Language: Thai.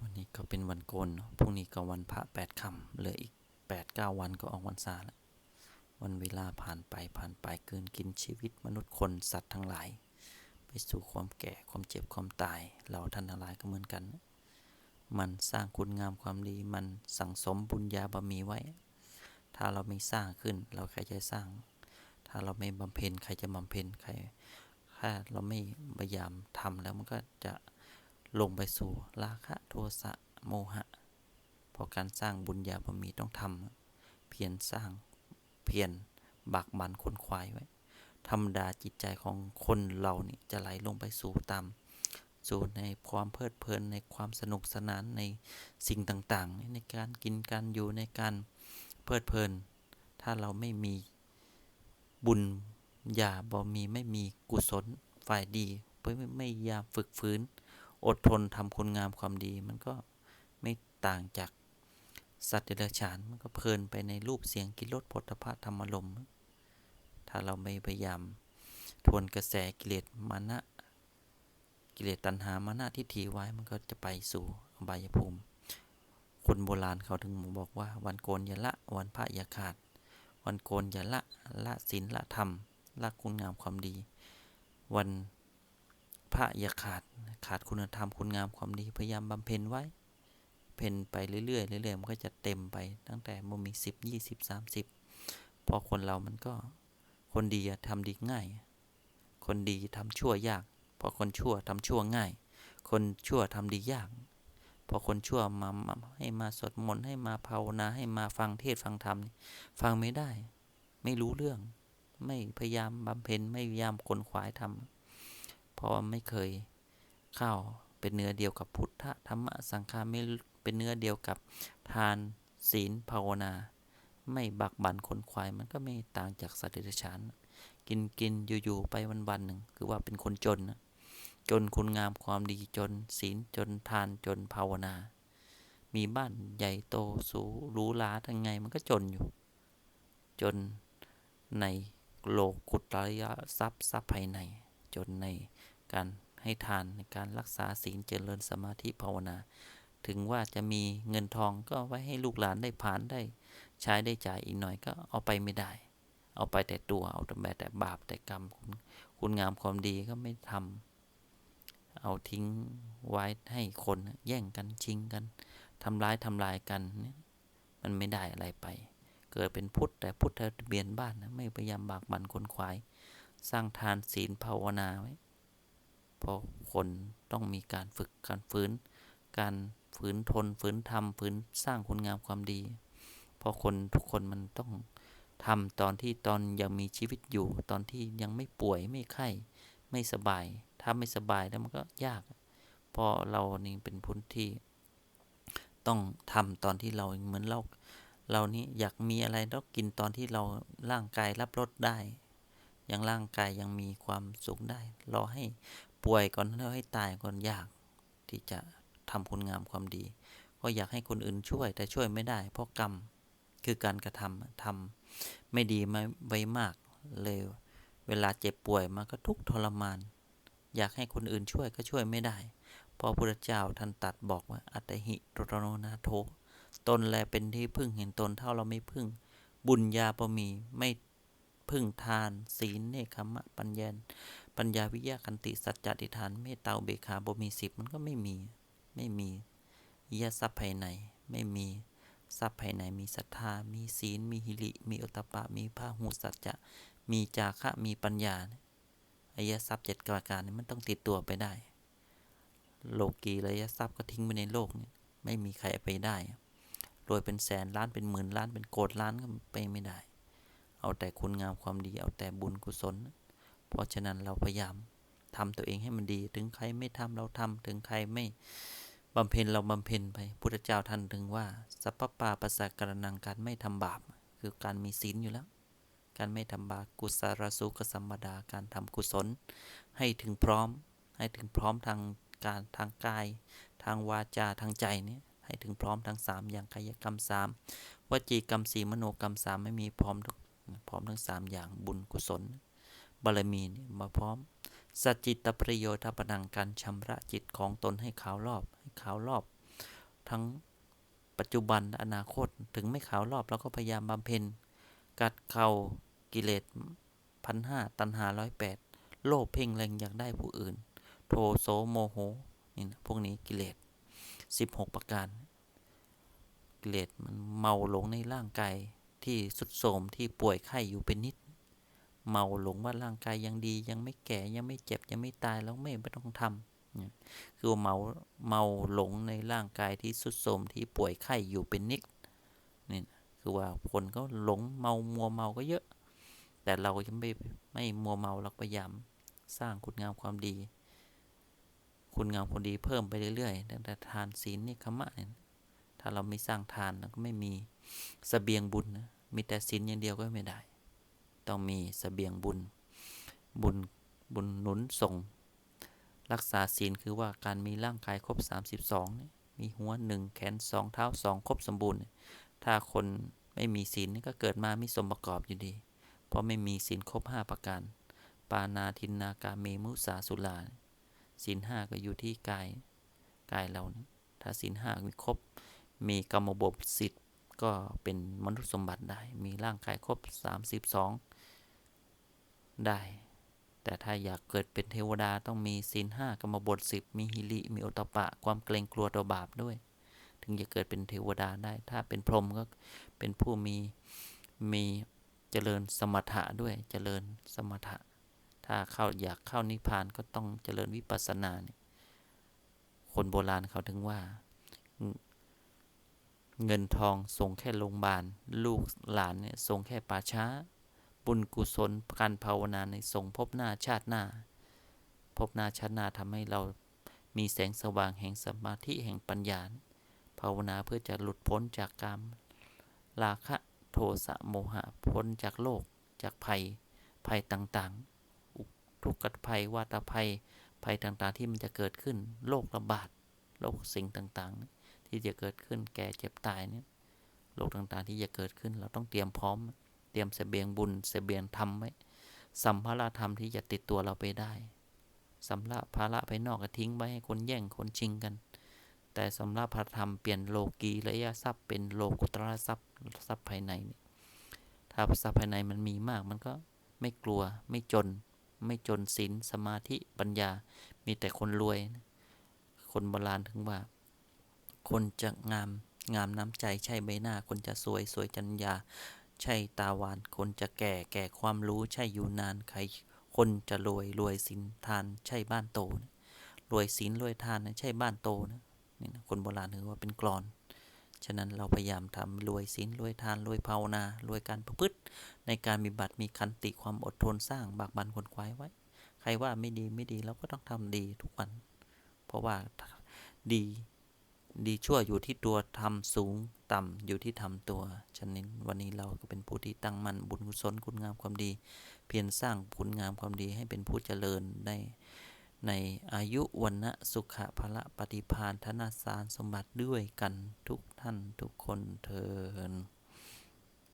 วันนี้ก็เป็นวันโกนพรุ่งนี้ก็วันพระแปดคำเหลืออีกแปดเก้าวันก็ออกวันซาแล้ววันเวลาผ่านไปผ่านไปเกินกินชีวิตมนุษย์คนสัตว์ทั้งหลาย ไปสู่ความแก่ความเจ็บความตาย เราท่านทั้งหลายก็เหมือนกัน มันสร้างคุณงามความดีมันสั่งสมบุญญาบารมีไว้ ถ้าเราไม่สร้างขึ้น เราใครจะสร้าง ถ้าเราไม่บำเพ็ญใครจะบำเพ็ญใครถ้าเราไม่พยายามทำแล้วมันก็จะ ลงไปสู่ราคะโทสะโมหะ เพราะการสร้างบุญญาบารมีต้องทำเพียรสร้างเพียรบักบันคนควายไว้ ธรรมดาจิตใจของคนเรานี่จะไหลลงไปสู่ตามสู่ในความเพลิดเพลินในความสนุกสนานในสิ่งต่างๆ ในการกินการอยู่ในการเพลิดเพลิน ถ้าเราไม่มีบุญญาบ่มีไม่มีกุศลฝ่ายดีไม่ไม่ยามฝึกฝืน อดทนทำคุณงามความดี มันก็ไม่ต่างจากสัตว์เดรัจฉานมันก็เพลินไปในรูปเสียงกินรสผลพระธรรมอารมถ้าเราไม่พยายามทวนกระแสกิเลสมานะ กิเลสตัณหามานะทิฏฐิไว้มันก็จะไปสู่อบายภูมิ คนโบราณเขาถึงบอกว่า วันโกนอย่าละ วันพระอย่าขาด วันโกนอย่าละละศีลละธรรมละคุณงามความดี วัน พระอย่าขาดขาดคุณธรรมคุณงามความดีพยายามบำเพ็ญไว้ เพ็ญไปเรื่อยๆเรื่อยๆมันก็จะเต็มไปตั้งแต่มันมีสิบยี่สิบสามสิบพอคนเรามันก็คนดีอะทำดีง่าย คนดีทำชั่วยาก พอคนชั่วทำชั่วง่าย คนชั่วทำดียาก พอคนชั่วมามาให้มาสวดมนต์ให้มาภาวนาให้มาฟังเทศฟังธรรมฟังไม่ได้ ไม่รู้เรื่อง ไม่พยายามบำเพ็ญไม่พยายามคนขวายทำ เพราะไม่เคยเข้าเป็นเนื้อเดียวกับพุทธธรรมสังฆาไม่เป็นเนื้อเดียวกับทานศีลภาวนา ไม่บักบั่นคนควายมันก็ไม่ต่างจากสัตว์เดรัจฉาน กินกินอยู่ๆไปวันๆหนึ่งคือว่าเป็นคนจนนะจนคุณงามความดีจนศีลจนทานจนภาวนา มีบ้านใหญ่โตสูรูหราทั้งไงมันก็จนอยู่ จนในโลกุตระยะทรัพย์ทรัพย์ภายใน จนในการให้ทานในการรักษาศีลเจริญสมาธิภาวนา ถึงว่าจะมีเงินทองก็ไว้ให้ลูกหลานได้ผ่านได้ ใช้ได้จ่ายอีกหน่อยก็เอาไปไม่ได้ เอาไปแต่ตัวเอาแต่แบแต่บาปแต่กรรมคุณคุณงามความดีก็ไม่ทำเอาทิ้งไว้ให้คนแย่งกันชิงกันทำร้ายทำลายกันเนี่ยมันไม่ได้อะไรไป เกิดเป็นพุทธแต่พุทธทะเบียนบ้านนะไม่พยายามบากบั่นคนควาย สร้างทานศีลภาวนาไว้เพราะคนต้องมีการฝึกการฟื้น การฝืนทนฝืนทำฝืนสร้างคุณงามความดี เพราะคนทุกคนมันต้องทำตอนที่ตอนยังมีชีวิตอยู่ ตอนที่ยังไม่ป่วยไม่ไข้ไม่สบาย ถ้าไม่สบายแล้วมันก็ยาก เพราะเรานี่เป็นพุทธที่ ต้องทำตอนที่เราเหมือนเราเรานี่อยากมีอะไรต้องกินตอนที่เราร่างกายรับรสได้ ยังร่างกายยังมีความสุขได้ รอให้ป่วยก่อนแล้วให้ตายก่อนยากที่จะทำคุณงามความดี ก็อยากให้คนอื่นช่วยแต่ช่วยไม่ได้ เพราะกรรมคือการกระทำทำไม่ดีมาไว้มากเลยเวลาเจ็บป่วยมาก็ทุกทรมาน อยากให้คนอื่นช่วยก็ช่วยไม่ได้พราะพระเจ้าท่านตัดบอกว่า อัตหิตโรโนนาโทตนแลเป็นที่พึ่งเห็นตนเท่าเราไม่พึ่ง บุญญาปมีไม่ พึ่งทาน ศีลเนคขมะ ปัญญาปัญญาวิยาคันติสัจจะติฐาน เมตตาเบกขาบ่มีสิบมันก็ไม่มี ไม่มียะทรัพย์ภายใน ไม่มีทรัพย์ภายในมีศรัทธา มีศีล มีหิริ มีอุตตปะ มีพาหูสัจจะ มีจาคะ มีปัญญาเนี่ยอริยทรัพย์เจ็ดประการนี่ยมันต้องติดตัวไปได้ โลกีระยะทรัพย์ก็ทิ้งไปในโลกเนี่ยไม่มีใครไปได้รวยเป็นแสนล้านเป็นหมื่นล้านเป็นโกดล้านก็ไปไม่ได้ เอาแต่คุณงามความดี เอาแต่บุญกุศล เพราะฉะนั้นเราพยายามทำตัวเองให้มันดี ถึงใครไม่ทำเราทำถึงใครไม่บำเพ็ญเราบำเพ็ญไป พุทธเจ้าท่านถึงว่า สัพพปาปัสสะกรนังการไม่ทำบาป คือการมีศีลอยู่แล้ว การไม่ทำบาปกุศลสุขสัมปดา การทำกุศล ให้ถึงพร้อม ให้ถึงพร้อมทางการทางกาย ทางวาจา ทางใจเนี่ยให้ถึงพร้อมทั้งสามอย่างกายกรรมสามวจีกรรมสีมโนกรรมสามไม่มีพร้อมทุก พร้อมทั้งสามอย่างบุญกุศล บารมีมาพร้อมสัจจิตประโยชน์ปนังการชำระจิตของตนให้ขาวรอบให้ขาวรอบ ทั้งปัจจุบันอนาคตถึงไม่ขาวรอบเราก็พยายามบำเพ็ญ กัดเข่ากิเลสพันห้าตันหาร้อยแปดโลภเพ่งเล็งอยากได้ผู้อื่น โทโสโมโหนี่นะพวกนี้กิเลสสิบหกประการ กิเลสมันเมาหลงในร่างกาย ที่สุดโทมที่ป่วยไข้อยู่เป็นนิด เมาหลงว่าร่างกายยังดี ยังไม่แก่ยังไม่เจ็บยังไม่ตายแล้วไม่ไม่ต้องทำคือเมาเมาหลงในร่างกายที่สุดโทมที่ป่วยไข้อยู่เป็นนิดนี่คือว่าคนก็หลงเมามัวเมาก็เยอะ แต่เรายังไม่ไม่มัวเมาเราพยายามสร้างคุณงามความดี คุณงามความดีเพิ่มไปเรื่อยๆตั้งแต่ทานศีลนี่ขมะเนี่ยถ้าเราไม่สร้างทานเราก็ไม่มีสเสบียงบุญนะ มีแต่ศีลอย่างเดียวก็ไม่ได้ ต้องมีสเสบียงบุญ บุญบุญหนุนส่ง รักษาศีลคือว่าการมีร่างกายครบ 32เนี่ยมีหัวหนึ่งแขนสองเท้าสองครบสมบูรณ์ ถ้าคนไม่มีศีลนี่ก็เกิดมาไม่สมประกอบอยู่ดี เพราะไม่มีศีลครบ 5 ประการ ปานาทินนากาเมมุสาสุลาศีลห้าก็อยู่ที่กายกายเราถ้าศีลห้ามีครบ มีกรรมบทสิทธิ์ ก็เป็นมนุษย์สมบัติได้ มีร่างกายครบ 32 ได้ แต่ถ้าอยากเกิดเป็นเทวดาต้องมีศีลห้ากรรมบทสิบมีฮิริมีโอตปะ ความเกรงกลัวต่อบาปด้วย ถึงจะเกิดเป็นเทวดาได้ ถ้าเป็นพรหมก็เป็นผู้มีมีเจริญสมถะด้วยเจริญสมถะ ถ้าเข้าอยากเข้านิพพานก็ต้องเจริญวิปัสสนาเนี่ยคนโบราณเขาถึงว่า เงินทองส่งแค่โรงพยาบาล ลูกหลานเนี่ยส่งแค่ป่าช้า บุญกุศลการภาวนาในส่งพบหน้าชาติหน้า พบหน้าชาติหน้าทำให้เรามีแสงสว่างแห่งสมาธิแห่งปัญญา ภาวนาเพื่อจะหลุดพ้นจากกรรมราคะโทสะโมหะพ้นจากโลกจากภัยภัยต่างๆ ทุกข์ภัยวาตภัยภัยต่างๆที่มันจะเกิดขึ้นโรคระบาดโรคสิ่งต่างๆ ที่จะเกิดขึ้นแก่เจ็บตายเนี่ยโรคต่างๆที่จะเกิดขึ้น เราต้องเตรียมพร้อม เตรียมเสบียงบุญเสบียงธรรมไว้สัมภาระธรรมที่จะติดตัวเราไปได้สัมภาระภาระภายนอกก็ทิ้งไว้ให้คนแย่งคนชิงกัน แต่สำหรับพระธรรมเปลี่ยนโลกีระยะทรัพย์เป็นโลกุตระทรัพย์ทรัพย์ภายในนี่ถ้าทรัพย์ภายในมันมีมากมันก็ไม่กลัวไม่จน ไม่จนศีลสมาธิปัญญา มีแต่คนรวย คนโบราณถึงว่า คนจะงามงามน้ำใจใช่ใบหน้า คนจะสวยสวยจัญญา ใช่ตาหวาน คนจะแก่แก่ความรู้ใช่อยู่นานใคร คนจะรวยรวยศีลทานใช่บ้านโตนะรวยศีลรวยทานนะใช่บ้านโตนะนี่นะคนโบราณถือว่าเป็นกรอน ฉะนั้นเราพยายามทำรวยศีลรวยทานรวยภาวนารวยการประพฤติ ในการมีบัตรมีคันติความอดทนสร้างบากบันคนควายไว้ ใครว่าไม่ดีไม่ดีเราก็ต้องทำดีทุกวัน เพราะว่าดี ดีชั่วอยู่ที่ตัวทำสูงต่ำอยู่ที่ทำตัวฉะนั้นวันนี้เราก็เป็นผู้ที่ตั้งมั่นบุญกุศลคุณงามความดี เพียรสร้างคุณงามความดีให้เป็นผู้เจริญในในอายุวันนะสุขะพละปฏิพานธนาสารสมบัติด้วยกันทุกท่านทุกคนเทิน